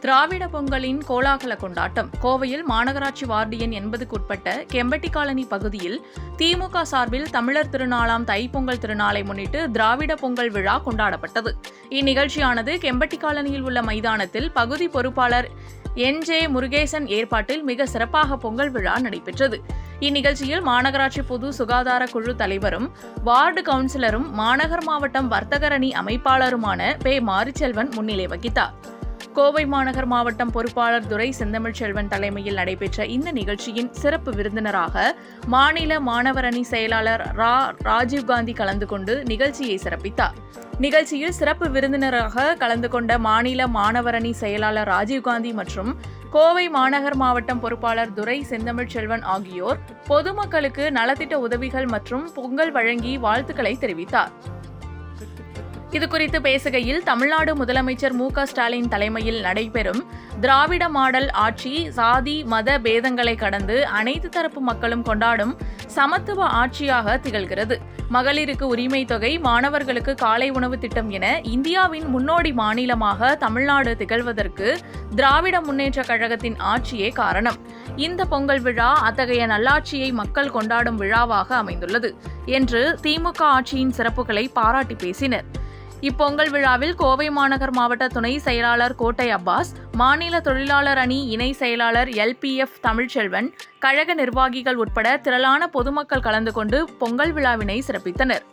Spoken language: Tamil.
திராவிட பொங்கலின் கோலாகல கொண்டாட்டம். கோவையில் மாநகராட்சி வார்டு எண் எண்பதுக்கு உட்பட்ட கெம்பட்டி காலனி பகுதியில் திமுக சார்பில் தமிழர் திருநாளாம் தைப்பொங்கல் திருநாளை முன்னிட்டு திராவிட பொங்கல் விழா கொண்டாடப்பட்டது. இந்நிகழ்ச்சியானது கெம்பட்டி காலனியில் உள்ள மைதானத்தில் பகுதி பொறுப்பாளர் என். ஜே. முருகேசன் ஏற்பாட்டில் மிக சிறப்பாக பொங்கல் விழா நடைபெற்றது. இந்நிகழ்ச்சியில் மாநகராட்சி பொது சுகாதார குழு தலைவரும் வார்டு கவுன்சிலரும் மாநகர் மாவட்டம் வர்த்தகரணி அமைப்பாளருமான பே. மாரிச்செல்வன் முன்னிலை வகித்தார். கோவை மாநகர் மாவட்டம் பொறுப்பாளர் துரை செந்தமிழ் செல்வன் தலைமையில் நடைபெற்ற இந்த நிகழ்ச்சியின் சிறப்பு விருந்தினராக மாநில மாணவர் அணி செயலாளர் ரா ராஜீவ்காந்தி கலந்து கொண்டு நிகழ்ச்சியை சிறப்பித்தார். நிகழ்ச்சியில் சிறப்பு விருந்தினராக கலந்து கொண்ட மாநில மாணவர் அணி செயலாளர் ராஜீவ்காந்தி மற்றும் கோவை மாநகர் மாவட்டம் பொறுப்பாளர் துரை செந்தமிழ் செல்வன் ஆகியோர் பொதுமக்களுக்கு நலத்திட்ட உதவிகள் மற்றும் பொங்கல் வழங்கி வாழ்த்துக்களை தெரிவித்தார். இதுகுறித்து பேசுகையில் தமிழ்நாடு முதலமைச்சர் மு க ஸ்டாலின் தலைமையில் நடைபெறும் திராவிட மாடல் ஆட்சி சாதி மத பேதங்களை கடந்து அனைத்து தரப்பு மக்களும் கொண்டாடும் சமத்துவ ஆட்சியாக திகழ்கிறது. மகளிருக்கு உரிமை தொகை மாணவர்களுக்கு காலை உணவு திட்டம் என இந்தியாவின் முன்னோடி மாநிலமாக தமிழ்நாடு திகழ்வதற்கு திராவிட முன்னேற்ற கழகத்தின் ஆட்சியே காரணம். இந்த பொங்கல் விழா அத்தகைய நல்லாட்சியை மக்கள் கொண்டாடும் விழாவாக அமைந்துள்ளது என்று திமுக ஆட்சியின் சிறப்புகளை பாராட்டி பேசினர். இப்பொங்கல் விழாவில் கோவை மாநகர் மாவட்ட துணை செயலாளர் கோட்டை அப்பாஸ் மாநில தொழிலாளர் அணி இணை செயலாளர் எல்பிஎஃப் தமிழ்ச்செல்வன் கழக நிர்வாகிகள் உட்பட திரளான பொதுமக்கள் கலந்து கொண்டு பொங்கல் விழாவினை சிறப்பித்தனர்.